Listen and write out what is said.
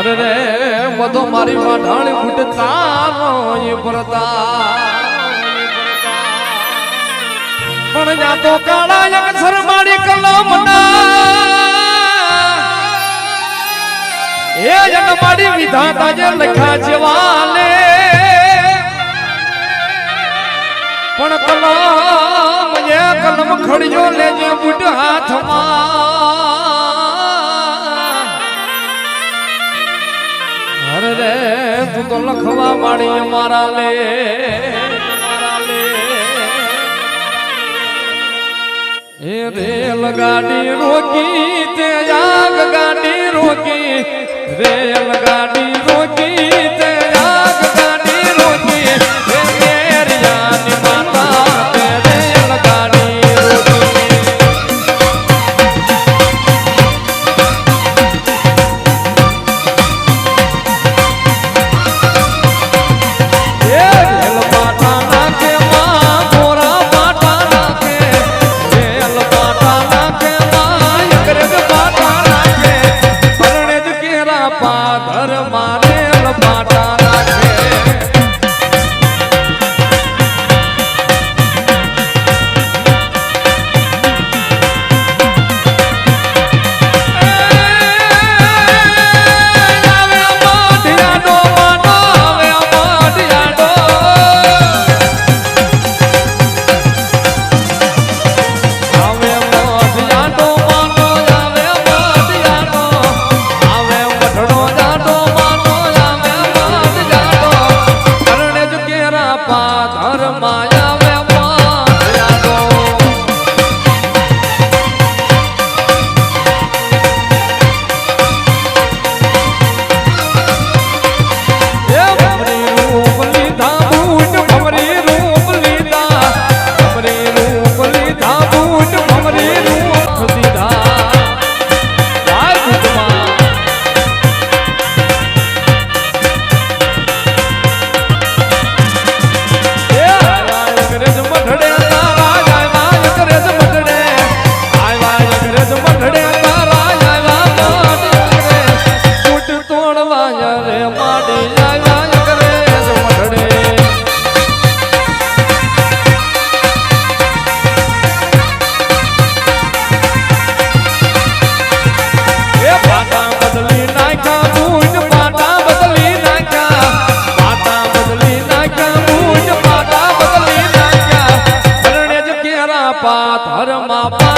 અરે રે, બધો મારી માઠાણી ફૂટતા એ પરતા પણ જા તો કાળા એક શરમાડી કલમના. એ જગમાડી વિધાતા જે લખા જેવાલે પણ કલમ, એ કલમ ખડજો લેજે બુટ હાથમાં. તું લખવા વાળી મારા લે. મારા લે એ રેલ ગાડી રોકી, તે આગ ગાડી રોકી, રેલ ગાડી રોકી. પાત હરમા